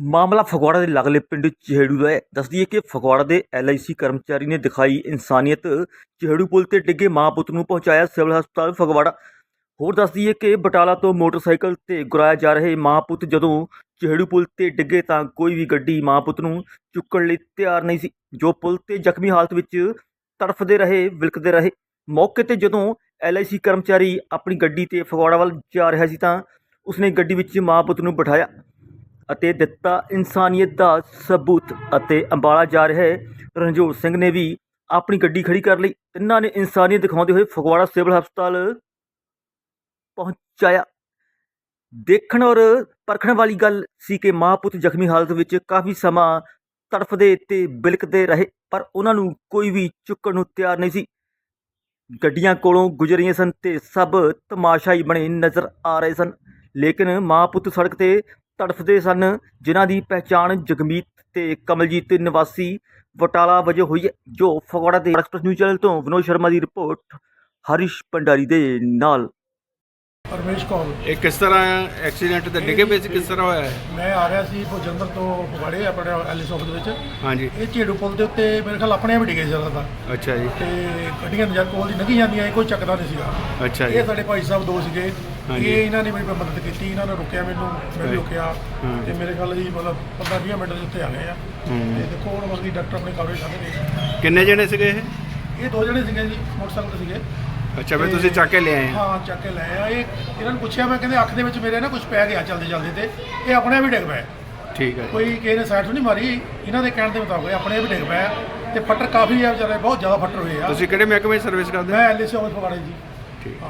ਮਾਮਲਾ ਫਗਵਾੜਾ ਦੇ ਲਗਲੇ ਪਿੰਡ ਚਿਹੜੂ ਦਾ ਹੈ। ਦੱਸਦੀ ਹੈ ਕਿ ਫਗਵਾੜਾ ਦੇ ਐਲਆਈਸੀ ਕਰਮਚਾਰੀ ਨੇ ਦਿਖਾਈ ਇਨਸਾਨੀਅਤ ਚਿਹੜੂ ਪੁਲ ਤੇ ਡਿੱਗੇ ਮਾਂ ਪੁੱਤ ਨੂੰ ਪਹੁੰਚਾਇਆ ਸਿਵਲ ਹਸਪਤਾਲ ਫਗਵਾੜਾ। ਹੋਰ ਦੱਸਦੀ ਹੈ ਕਿ ਬਟਾਲਾ ਤੋਂ ਮੋਟਰਸਾਈਕਲ ਤੇ ਗੁਰਾਇਆ ਜਾ ਰਹੇ ਮਾਂ ਪੁੱਤ ਜਦੋਂ ਚਿਹੜੂ ਪੁਲ ਤੇ ਡਿੱਗੇ ਤਾਂ ਕੋਈ ਵੀ ਗੱਡੀ ਮਾਂ ਪੁੱਤ ਨੂੰ ਚੁੱਕਣ ਲਈ ਤਿਆਰ ਨਹੀਂ ਸੀ, ਜੋ ਪੁਲ ਤੇ ਜ਼ਖਮੀ ਹਾਲਤ ਵਿੱਚ ਤੜਫਦੇ ਰਹੇ, ਵਿਲਕਦੇ ਰਹੇ। ਮੌਕੇ ਤੇ ਜਦੋਂ ਐਲਆਈਸੀ ਕਰਮਚਾਰੀ ਆਪਣੀ ਗੱਡੀ ਤੇ ਫਗਵਾੜਾ ਵੱਲ ਜਾ ਰਿਹਾ ਸੀ ਤਾਂ ਉਸਨੇ ਗੱਡੀ ਵਿੱਚ ਮਾਂ ਪੁੱਤ ਨੂੰ ਬਿਠਾਇਆ। ਅਤੇ ਦਿੱਤਾ ਇਨਸਾਨੀਅਤ ਦਾ ਸਬੂਤ ਅਤੇ ਅੰਬਾਲਾ ਜਾ ਰਹੇ ਰਣਜੋਤ ਸਿੰਘ ਨੇ ਵੀ ਆਪਣੀ ਗੱਡੀ ਖੜੀ ਕਰ ਲਈ। ਤਿੰਨਾਂ ਨੇ ਇਨਸਾਨੀਅਤ ਦਿਖਾਉਂਦੇ ਹੋਏ ਫਗਵਾੜਾ ਸਿਵਲ ਹਸਪਤਾਲ ਪਹੁੰਚਾਇਆ। ਦੇਖਣ ਔਰ ਪਰਖਣ ਵਾਲੀ ਗੱਲ ਸੀ ਕਿ ਮਾਂ ਪੁੱਤ ਜ਼ਖਮੀ ਹਾਲਤ ਵਿੱਚ ਕਾਫੀ ਸਮਾਂ ਤੜਫਦੇ ਤੇ ਬਿਲਕਦੇ ਰਹੇ, ਪਰ ਉਹਨਾਂ ਨੂੰ ਕੋਈ ਵੀ ਚੁੱਕਣ ਨੂੰ ਤਿਆਰ ਨਹੀਂ ਸੀ। ਗੱਡੀਆਂ ਕੋਲੋਂ ਗੁਜ਼ਰੀਆਂ ਸਨ ਤੇ ਸਭ ਤਮਾਸ਼ਾਈ ਬਣੇ ਨਜ਼ਰ ਆ ਰਹੇ ਸਨ। ਲੇਕਿਨ ਮਾਂ ਪੁੱਤ ਸੜਕ ਤੇ ਤੜਫਦੇ ਸਨ, ਜਿਨ੍ਹਾਂ ਦੀ ਪਹਿਚਾਣ ਜਗਮੀਤ ਤੇ ਕਮਲਜੀਤ ਨਿਵਾਸੀ ਬਟਾਲਾ ਵਜੋਂ ਹੋਈ ਹੈ, ਜੋ ਫਗਵਾੜਾ ਦੇ ਐਕਸਪ੍ਰੈਸ ਨਿਊਜ਼ ਚੈਨਲ ਤੋਂ ਵਿਨੋਦ ਸ਼ਰਮਾ ਦੀ ਰਿਪੋਰਟ ਹਰੀਸ਼ ਭੰਡਾਰੀ ਦੇ ਨਾਲ। ਪਰਮੇਸ਼ ਕੌਰ। ਇਹ ਕਿਸ ਤਰ੍ਹਾਂ ਐਕਸੀਡੈਂਟ ਤੇ ਡਿੱਗੇ ਪਏ ਸੀ? ਕਿਸ ਤਰ੍ਹਾਂ ਹੋਇਆ ਹੈ ਮੈਂ ਆ ਰਿਹਾ ਸੀ ਭੋਜਨਦਰ ਤੋਂ ਫਗਵਾੜੇ ਆਪਣੇ ਐਲਿਸ ਆਫਿਸ ਦੇ ਵਿੱਚ। ਹਾਂਜੀ। ਇਹ ਝੇੜੂ ਪੁਲ ਦੇ ਉੱਤੇ ਮੇਰੇ ਖਿਆਲ ਆਪਣੇ ਆਪ ਹੀ ਡਿੱਗੇ ਜ਼ਿਆਦਾ ਤਾਂ। ਅੱਛਾ ਜੀ। ਤੇ ਗੱਡੀਆਂ ਨਜ਼ਰ ਕੋਲ ਦੀ ਲੰਘੀ ਜਾਂਦੀਆਂ ਇਹ ਕੋਈ ਚੱਕਦਾ ਨਹੀਂ ਸੀਗਾ। ਅੱਛਾ ਜੀ। ਇਹ ਸਾਡੇ ਭਾਈ ਸਾਹਿਬ ਦੋ ਸੀਗੇ। ਇਹ ਇਹਨਾਂ ਨੇ ਮੇਰੀ ਮਦਦ ਕੀਤੀ ਇਹਨਾਂ ਨੇ ਰੁਕਿਆ ਮੈਨੂੰ ਮੈਂ ਰੁਕਿਆ। ਤੇ ਮੇਰੇ ਖਿਆਲ ਜੀ ਮਤਲਬ 15 20 ਮਿੰਟ ਦੇ ਉੱਤੇ ਆ ਗਏ ਆ। ਤੇ ਦੇਖੋ ਹੁਣ ਮਸਲੀ ਡਾਕਟਰ ਆਪਣੇ ਕਵਰੇਜ ਕਰਦੇ ਨੇ। ਕਿੰਨੇ ਜਣੇ ਸੀਗੇ ਇਹ? ਇਹ ਦੋ ਜਣੇ ਸੀਗੇ ਜੀ ਮੋਟਰਸਾਈਕਲ ਤੇ ਸੀਗੇ। ਅੱਛਾ ਵੀ ਤੁਸੀਂ ਚੱਕ ਕੇ ਲਿਆਏ ਹਾਂ? ਚੱਕ ਕੇ ਲੈ ਆ। ਇਹ ਇਹਨਾਂ ਨੂੰ ਪੁੱਛਿਆ ਮੈਂ ਕਹਿੰਦੇ ਅੱਖ ਦੇ ਵਿੱਚ ਮੇਰੇ ਨਾ ਕੁਝ ਪੈ ਗਿਆ ਚਲਦੇ ਚਲਦੇ ਤੇ। ਇਹ ਆਪਣੇ ਆਪ ਹੀ ਡਿੱਗ ਪਏ। ਠੀਕ ਹੈ ਕੋਈ ਕਿਸੇ ਨੇ ਸਾਈਡ ਤੋਂ ਨਹੀਂ ਮਾਰੀ। ਇਹਨਾਂ ਦੇ ਕਹਿਣ ਦੇ ਮੁਤਾਬਕ ਆਪਣੇ ਆਪ ਹੀ ਡਿੱਗ ਪਿਆ ਤੇ ਫੱਟਰ ਕਾਫੀ ਆ ਵਿਚਾਰੇ ਬਹੁਤ ਜ਼ਿਆਦਾ ਫੱਟਰ ਹੋਏ ਆ। ਤੁਸੀਂ ਕਿਹੜੇ ਮਹਿਕਮੇ ਸਰਵਿਸ ਕਰਦੇ ਹੋ? ਮੈਂ ਆਫਿਸ ਫਗਵਾੜੇ ਜੀ। ਠੀਕ।